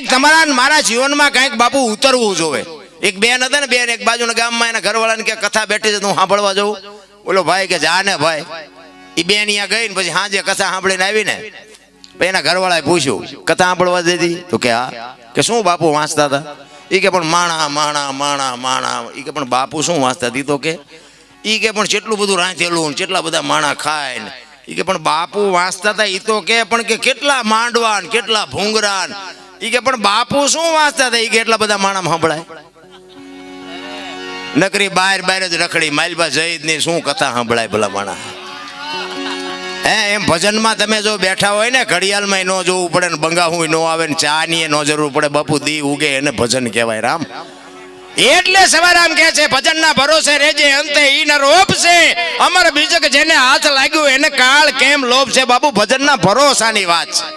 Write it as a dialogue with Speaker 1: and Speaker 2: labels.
Speaker 1: કાંઈક તમારા મારા જીવનમાં કાંઈક બાપુ ઉતરવું જોવે. એક બેન હતા ને, બેન એક બાજુના ગામમાં એના ઘરવાળાને કે કથા બેઠી છે હું સાંભળવા જાઉં. બોલો, ભાઈ, કે જા ને ભાઈ. એ બેન અહીંયા ગઈ ને પછી હાજે કથા સાંભળીને આવી ને પછી એના ઘરવાળાએ પૂછ્યું, કથા સાંભળવા દીધી તો કે, હા. કે શું બાપુ વાંચતા હતા? એ કે, પણ માણા માણા માણા માણા. એ કે, પણ બાપુ શું વાંચતા હતી તો કે, ઈ કે, પણ કેટલું બધું રાંધેલું ને કેટલા બધા માણા ખાય ને. એ કે, પણ બાપુ વાંચતા હતા એ તો કે, પણ કે કેટલા માંડવા ને કેટલા ભૂંગરા ને ઈ કે, પણ બાપુ શું વાંચતા હતા? ઈ કે, એટલા બધા માણા સંભળાય. નકરી બહાર બહાર જ રખડી માલબા જઈદની શું કથા સંભળાય ભલા માણા હે, એમ ભજનમાં તમે જો બેઠા હોય ને ઘડિયાળમાં ન જોવું પડે ને બંગાહું ન આવે ને ચા ની ન જરૂર પડે, બાપુ દી ઉગે એને ભજન કહેવાય, રામ. એટલે સવારામ કહે છે, ભજનના ભરોસે રેજે, અંતે ઈ ન રોપ છે અમર બીજક જેને હાથ લાગ્યું એને કાળ કેમ લોભ છે? બાબુ ભજનના ભરોસાની વાત છે.